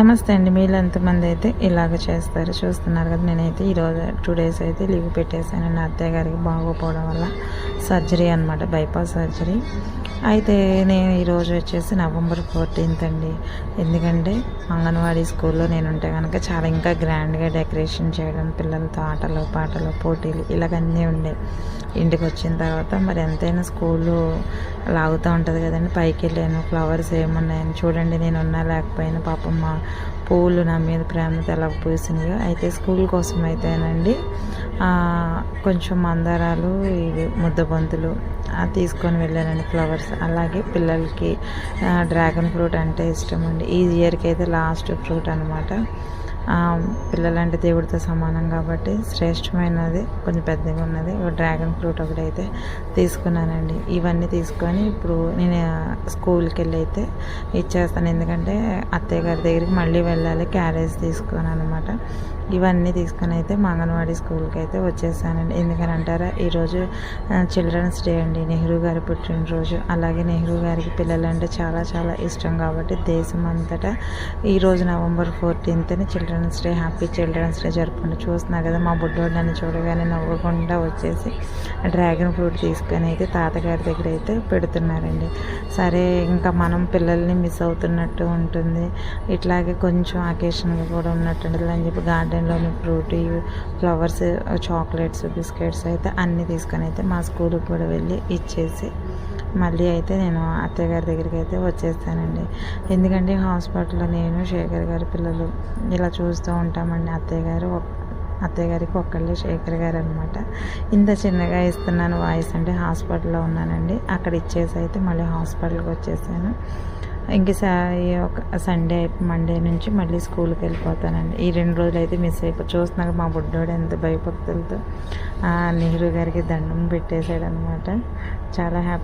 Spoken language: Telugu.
నమస్తే అండి. మీరు ఎంతమంది అయితే ఇలాగ చేస్తారు? చూస్తున్నారు కదా నేనైతే ఈరోజు టూ డేస్ అయితే లీవ్ పెట్టేశాను. నా అత్తయ్య గారికి బాగోపోవడం వల్ల సర్జరీ అనమాట బైపాస్ సర్జరీ. అయితే నేను ఈరోజు వచ్చేసి నవంబర్ ఫోర్టీన్త్ అండి. ఎందుకంటే అంగన్వాడీ స్కూల్లో నేను ఉంటే కనుక చాలా ఇంకా గ్రాండ్గా డెకరేషన్ చేయడం పిల్లలతో ఆటలు పాటలు పోటీలు ఇలాగన్నీ ఉండే. ఇంటికి వచ్చిన తర్వాత మరి ఎంతైనా స్కూలు లాగుతూ ఉంటుంది కదండి. పైకి వెళ్ళాను ఫ్లవర్స్ ఏమున్నాయని చూడండి నేను ఉన్నా లేకపోయినా పాపం మా పూలు నా మీద ప్రేమతో ఎలా పూసినాయో అయితే స్కూల్ కోసం అయితేనండి కొంచెం మందారాలు ఇవి ముద్దబంతులు తీసుకొని వెళ్ళానండి ఫ్లవర్స్. అలాగే పిల్లలకి డ్రాగన్ ఫ్రూట్ అంటే ఇష్టం అండి ఈ ఇయర్కి అయితే లాస్ట్ ఫ్రూట్ అనమాట పిల్లలంటే దేవుడితో సమానం కాబట్టి శ్రేష్టమైనది కొంచెం పెద్దగా ఉన్నది. డ్రాగన్ ఫ్రూట్ ఒకటి అయితే తీసుకున్నానండి. ఇవన్నీ తీసుకొని ఇప్పుడు నేను స్కూల్కి వెళ్ళి అయితే ఇచ్చేస్తాను. ఎందుకంటే అత్తయ్య గారి దగ్గరికి మళ్ళీ వెళ్ళాలి క్యారేజ్ తీసుకున్నాను అనమాట ఇవన్నీ తీసుకొని అయితే మా స్కూల్కి అయితే వచ్చేసానండి. ఎందుకని అంటారా? ఈరోజు చిల్డ్రన్స్ డే అండి. నెహ్రూ గారి పుట్టినరోజు. అలాగే నెహ్రూ గారికి పిల్లలంటే చాలా చాలా ఇష్టం కాబట్టి దేశం అంతటా ఈరోజు November ఫోర్టీన్త్ని children children's day happy children's day జరుపుకుంటూ చూస్తున్నారు కదా మా బుడ్డోడు నన్ను చూడగానే నవ్వకుండా వచ్చేసి డ్రాగన్ ఫ్రూట్ తీసుకొని అయితే తాతగారి దగ్గర అయితే పెడుతున్నారండి. సరే ఇంకా మనం పిల్లల్ని మిస్ అవుతున్నట్టు ఉంటుంది. ఇట్లాగే కొంచెం అకేషన్గా కూడా ఉన్నట్టు ఉంటుంది. అని చెప్పి గార్డెన్లోని ఫ్రూట్ ఫ్లవర్స్ చాక్లెట్స్ బిస్కెట్స్ అయితే అన్నీ తీసుకొని అయితే మా స్కూల్కి కూడా వెళ్ళి ఇచ్చేసి మళ్ళీ అయితే నేను అత్తయ్య గారి దగ్గరికి అయితే వచ్చేస్తానండి. ఎందుకంటే హాస్పిటల్లో నేను శేఖర్ గారి పిల్లలు ఇలా చూస్తూ ఉంటామండి. అత్తయ్య గారు అత్తయ్య గారికి ఒక్కళ్ళే శేఖర్ గారు అనమాట ఇంత చిన్నగా ఇస్తున్నాను వాయిస్ అంటే హాస్పిటల్లో ఉన్నానండి. అక్కడ ఇచ్చేసి అయితే మళ్ళీ హాస్పిటల్కి వచ్చేసాను. ఇంక ఒక సండే మండే నుంచి మళ్ళీ స్కూల్కి వెళ్ళిపోతానండి. ఈ రెండు రోజులు అయితే మిస్ అయిపో చూస్తున్నాక మా బుడ్డోడు ఎంత భయభక్తులతో. నెహ్రూ గారికి దండం పెట్టేశాడు అనమాట చాలా హ్యాపీ